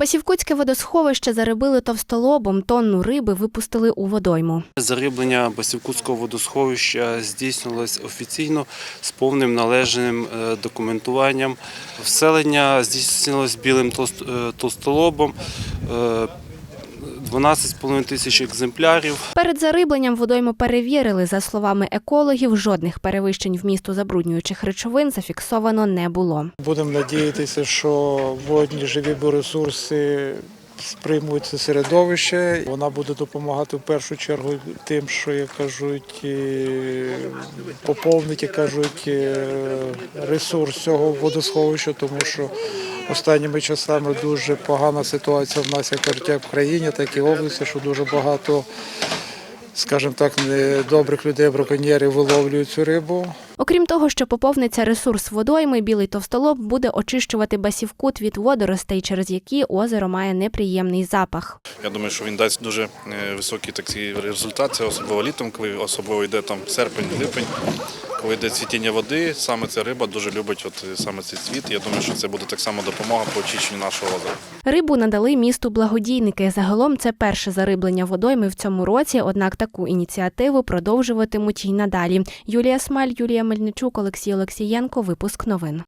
Басівкутське водосховище зарибили товстолобом, тонну риби випустили у водойму. Зариблення Басівкутського водосховища здійснилось офіційно з повним належним е, документуванням. Вселення здійснилось білим толст- е, толстолобом. Е, 12,5 тисяч екземплярів. Перед зарибленням водойму перевірили. За словами екологів, жодних перевищень вмісту забруднюючих речовин зафіксовано не було. Будемо надіятися, що водні живі біоресурси сприймуть це середовище. Вона буде допомагати в першу чергу тим, що як кажуть, поповнить, як кажуть, ресурс цього водосховища, тому що останніми часами дуже погана ситуація в нас, як кажуть, в країні, так і в області, що дуже багато. Скажімо так, недобрих людей, браконьєрів виловлюють цю рибу. Окрім того, що поповниться ресурс водойми, білий товстолоб буде очищувати басівкут від водоростей, через які озеро має неприємний запах. Я думаю, що він дасть дуже е, високий такий результат. Це особливо літом, коли особливо йде там серпень, липень, коли йде цвітіння води. Саме ця риба дуже любить от е, саме цей цвіт. Я думаю, що це буде так само допомога по очищенню нашого озера. Рибу надали місту благодійники. Загалом це перше зариблення водойми в цьому році. Однак таку ініціативу продовжуватимуть й надалі. Юлія Смаль, Юлія Мельничук, Олексій Олексієнко. Випуск новин.